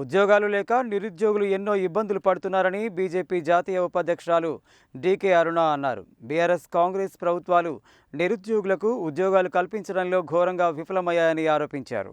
ఉద్యోగాలు లేక నిరుద్యోగులు ఎన్నో ఇబ్బందులు పడుతున్నారని బీజేపీ జాతీయ ఉపాధ్యక్షురాలు డీకే అరుణ అన్నారు. బీఆర్ఎస్ కాంగ్రెస్ ప్రభుత్వాలు నిరుద్యోగులకు ఉద్యోగాలు కల్పించడంలో ఘోరంగా విఫలమయ్యాయని ఆరోపించారు.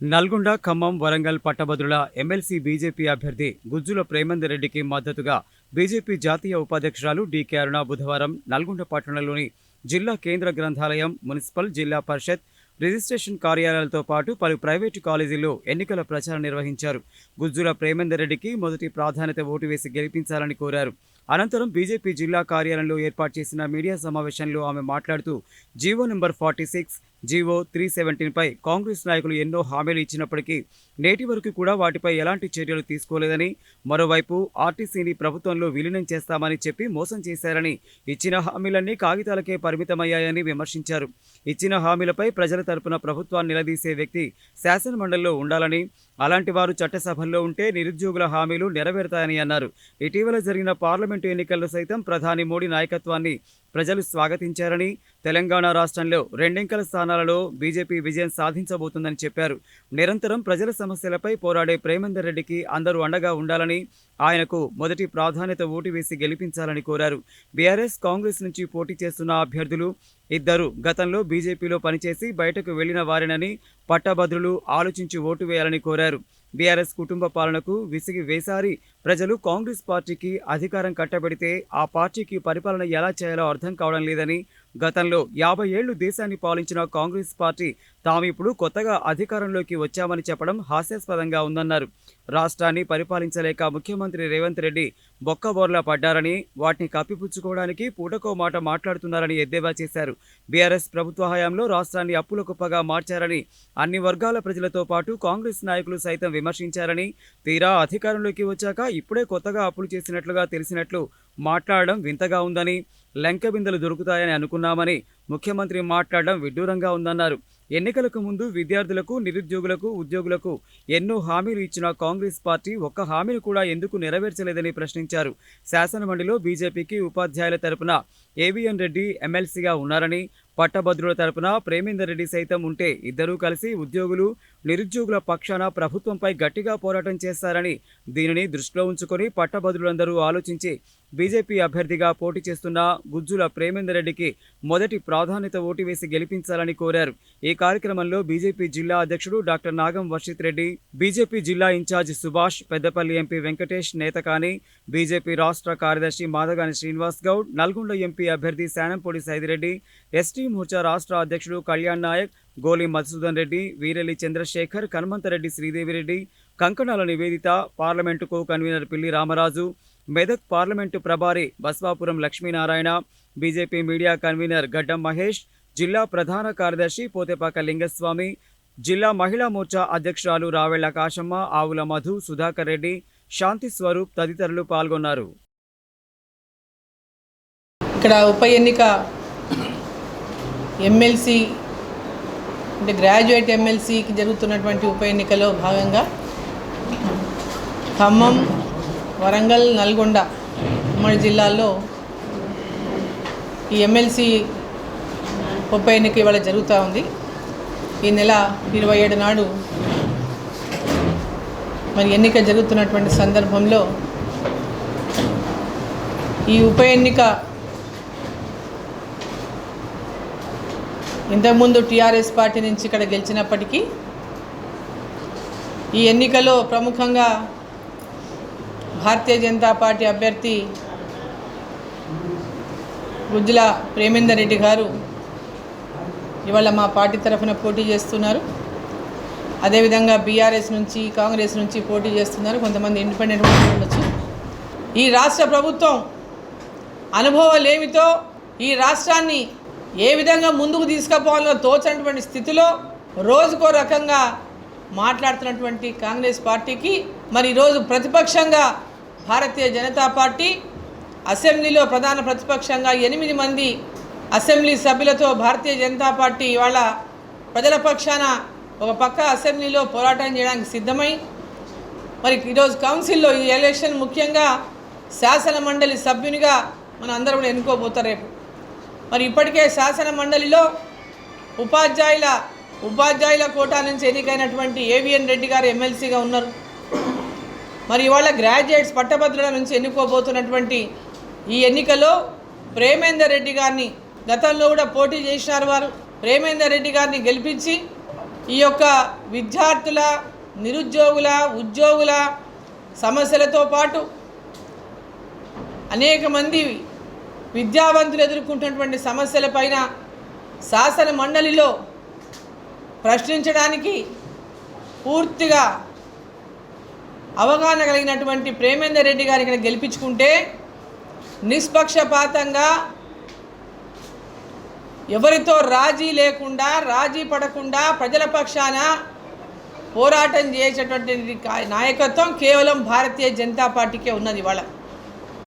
నల్గొండ ఖమ్మం వరంగల్ పట్టభద్రుల ఎమ్మెల్సీ బీజేపీ అభ్యర్థి గుజ్జుల ప్రేమందర్ రెడ్డికి మద్దతుగా బీజేపీ జాతీయ ఉపాధ్యక్షురాలు డీకే అరుణ బుధవారం నల్గొండ పట్టణంలోని జిల్లా కేంద్ర గ్రంథాలయం మున్సిపల్ జిల్లా పరిషత్ రిజిస్ట్రేషన్ కార్యాలయాలతో పాటు పలు ప్రైవేటు కాలేజీల్లో ఎన్నికల ప్రచారం నిర్వహించారు. గుజ్జుల ప్రేమేందర్ రెడ్డికి మొదటి ప్రాధాన్యత ఓటు వేసి గెలిపించాలని కోరారు. అనంతరం బీజేపీ జిల్లా కార్యాలయంలో ఏర్పాటు చేసిన మీడియా సమావేశంలో ఆమె మాట్లాడుతూ GO number forty six GO three సెవెంటీన్పై Congress నాయకులు ఎన్నో హామీలు ఇచ్చినప్పటికీ నేటి వరకు కూడా వాటిపై ఎలాంటి చర్యలు తీసుకోలేదని మరోవైపు ఆర్టీసీని ప్రభుత్వంలో విలీనం చేస్తామని చెప్పి మోసం చేశారని ఇచ్చిన హామీలన్నీ కాగితాలకే పరిమితమయ్యాయని విమర్శించారు. ఇచ్చిన హామీలపై ప్రజల తరపున ప్రభుత్వాన్ని నిలదీసే వ్యక్తి శాసనమండలిలో ఉండాలని అలాంటి వారు చట్టసభల్లో ఉంటే నిరుద్యోగుల హామీలు నెరవేరుతాయని అన్నారు. ఇటీవల జరిగిన పార్లమెంటు ఎన్నికల్లో సైతం ప్రధాని మోడీ నాయకత్వాన్ని ప్రజలు స్వాగతించారని తెలంగాణ రాష్ట్రంలో రెండెంకల స్థానాలలో బీజేపీ విజయం సాధించబోతుందని చెప్పారు. నిరంతరం ప్రజల సమస్యలపై పోరాడే ప్రేమేందర్ రెడ్డికి అందరూ అండగా ఉండాలని ఆయనకు మొదటి ప్రాధాన్యత ఓటు వేసి గెలిపించాలని కోరారు. బీఆర్ఎస్ కాంగ్రెస్ నుంచి పోటీ చేస్తున్న అభ్యర్థులు ఇద్దరు గతంలో బీజేపీలో పనిచేసి బయటకు వెళ్ళిన వారినని పట్టభద్రులు ఆలోచించి ఓటు వేయాలని కోరారు. బీఆర్ఎస్ కుటుంబ పాలనకు విసిగి వేసారి ప్రజలు కాంగ్రెస్ పార్టీకి అధికారం కట్టబెడితే ఆ పార్టీకి పరిపాలన ఎలా చేయాలో అర్థం కావడం లేదని గతంలో యాభై ఏళ్ళు దేశాన్ని పాలించిన కాంగ్రెస్ పార్టీ తాము ఇప్పుడు కొత్తగా అధికారంలోకి వచ్చామని చెప్పడం హాస్యాస్పదంగా ఉందన్నారు. రాష్ట్రాన్ని పరిపాలించలేక ముఖ్యమంత్రి రేవంత్ రెడ్డి బొక్కబోర్లా పడ్డారని వాటిని కప్పిపుచ్చుకోవడానికి పూటకో మాట మాట్లాడుతున్నారని ఎద్దేవా చేశారు. బీఆర్ఎస్ ప్రభుత్వ హయాంలో రాష్ట్రాన్ని అప్పుల కుప్పగా మార్చారని అన్ని వర్గాల ప్రజలతో పాటు కాంగ్రెస్ నాయకులు సైతం విమర్శించారని తీరా అధికారంలోకి వచ్చాక ఇప్పుడే కొత్తగా అప్పులు చేసినట్లుగా తెలిసినట్లు మాట్లాడడం వింతగా ఉందని లంక బిందెలు దొరుకుతాయని అనుకున్నామని ముఖ్యమంత్రి మాట్లాడడం విడ్డూరంగా ఉందన్నారు. ఎన్నికలకు ముందు విద్యార్థులకు నిరుద్యోగులకు ఉద్యోగులకు ఎన్నో హామీలు ఇచ్చిన కాంగ్రెస్ పార్టీ ఒక్క హామీని కూడా ఎందుకు నెరవేర్చలేదని ప్రశ్నించారు. శాసనమండలిలో బీజేపీకి ఉపాధ్యాయుల తరపున ఏవిఎన్ రెడ్డి ఎమ్మెల్సీగా ఉన్నారని పట్టభద్రుల తరపున ప్రేమేందర్ రెడ్డి సైతం ఉంటే ఇద్దరూ కలిసి ఉద్యోగులు నిరుద్యోగుల పక్షాన ప్రభుత్వంపై గట్టిగా పోరాటం చేస్తారని దీనిని దృష్టిలో ఉంచుకొని పట్టభద్రులందరూ ఆలోచించి బీజేపీ అభ్యర్థిగా పోటీ చేస్తున్న గుజ్జుల ప్రేమేందర్ రెడ్డికి మొదటి ప్రాధాన్యత ఓటు వేసి గెలిపించాలని కోరారు. ఈ కార్యక్రమంలో బీజేపీ జిల్లా అధ్యక్షుడు డాక్టర్ నాగం వర్షిత్ రెడ్డి బీజేపీ జిల్లా incharge Subhash Peddapalli MP Venkatesh Netakani BJP రాష్ట్ర కార్యదర్శి మాధగాని శ్రీనివాస్ గౌడ్ నల్గొండ ఎంపీ అభ్యర్థి శానంపూడి సైదిరెడ్డి ఎస్టీ మోర్చా రాష్ట్ర అధ్యక్షుడు కళ్యాణ్ నాయక్ గోలి మధుసూదన్ రెడ్డి వీరెల్లి చంద్రశేఖర్ కనుమంతరెడ్డి శ్రీదేవిరెడ్డి కంకణాల నివేదిత పార్లమెంటుకు convener Pilli Ramaraju Medak parliament ప్రభారి Baswapuram Lakshminarayana BJP media convener Gaddam Mahesh జిల్లా ప్రధాన కార్యదర్శి పోతేపాక లింగస్వామి జిల్లా మహిళా మోర్చా అధ్యక్షురాలు రావెళ్ళ కాశమ్మ ఆవుల మధు సుధాకర్ రెడ్డి శాంతి స్వరూప్ తదితరులు పాల్గొన్నారు. ఇక్కడ ఉప ఎన్నిక ఎమ్మెల్సీ అంటే గ్రాడ్యుయేట్ ఎమ్మెల్సీకి జరుగుతున్నటువంటి ఉప ఎన్నికలో భాగంగా ఖమ్మం వరంగల్ నల్గొండ ఉమ్మడి జిల్లాల్లో ఈ ఎమ్మెల్సీ ఉప ఎన్నిక ఇవాళ జరుగుతూ ఉంది. ఈ నెల ఇరవై ఏడు నాడు మరి ఎన్నిక జరుగుతున్నటువంటి సందర్భంలో ఈ ఉప ఎన్నిక ఇంతకుముందు టీఆర్ఎస్ పార్టీ నుంచి ఇక్కడ గెలిచినప్పటికీ ఈ ఎన్నికలో ప్రముఖంగా భారతీయ జనతా పార్టీ అభ్యర్థి గుజ్జుల ప్రేమేందర్ రెడ్డి గారు ఇవాళ మా పార్టీ తరఫున పోటీ చేస్తున్నారు. అదేవిధంగా బీఆర్ఎస్ నుంచి కాంగ్రెస్ నుంచి పోటీ చేస్తున్నారు. కొంతమంది ఇండిపెండెంట్ ఉండొచ్చు. ఈ రాష్ట్ర ప్రభుత్వం అనుభవాలేమితో ఈ రాష్ట్రాన్ని ఏ విధంగా ముందుకు తీసుకుపోవాలో తోచినటువంటి స్థితిలో రోజుకో రకంగా మాట్లాడుతున్నటువంటి కాంగ్రెస్ పార్టీకి మరి ఈరోజు ప్రతిపక్షంగా భారతీయ జనతా పార్టీ అసెంబ్లీలో ప్రధాన ప్రతిపక్షంగా ఎనిమిది మంది అసెంబ్లీ సభ్యులతో భారతీయ జనతా పార్టీ ఇవాళ ప్రజల పక్షాన ఒక పక్క అసెంబ్లీలో పోరాటం చేయడానికి సిద్ధమై మరి ఈరోజు కౌన్సిల్లో ఈ ఎలక్షన్ ముఖ్యంగా శాసన మండలి సభ్యునిగా మనం అందరం కూడా ఎన్నుకోబోతారు రేపు. మరి ఇప్పటికే శాసన మండలిలో ఉపాధ్యాయుల ఉపాధ్యాయుల కోటా నుంచి ఎన్నికైనటువంటి ఏవిఎన్ రెడ్డి గారు ఎమ్మెల్సీగా ఉన్నారు. మరి ఇవాళ గ్రాడ్యుయేట్స్ పట్టభద్రుల నుంచి ఎన్నుకోబోతున్నటువంటి ఈ ఎన్నికలో ప్రేమేందర్ రెడ్డి గారిని గతంలో కూడా పోటీ చేసినారు వారు. ప్రేమేందర్ రెడ్డి గారిని గెలిపించి ఈ యొక్క విద్యార్థుల నిరుద్యోగుల ఉద్యోగుల సమస్యలతో పాటు అనేక మంది విద్యావంతులు ఎదుర్కొంటున్నటువంటి సమస్యలపైన శాసన మండలిలో ప్రశ్నించడానికి పూర్తిగా అవగాహన కలిగినటువంటి ప్రేమేందర్ రెడ్డి గారు ఇక్కడ గెలిపించుకుంటే నిష్పక్షపాతంగా ఎవరితో రాజీ లేకుండా రాజీ పడకుండా ప్రజల పక్షాన పోరాటం చేసేటటువంటి నాయకత్వం కేవలం భారతీయ జనతా పార్టీకే ఉన్నది ఇవాళ.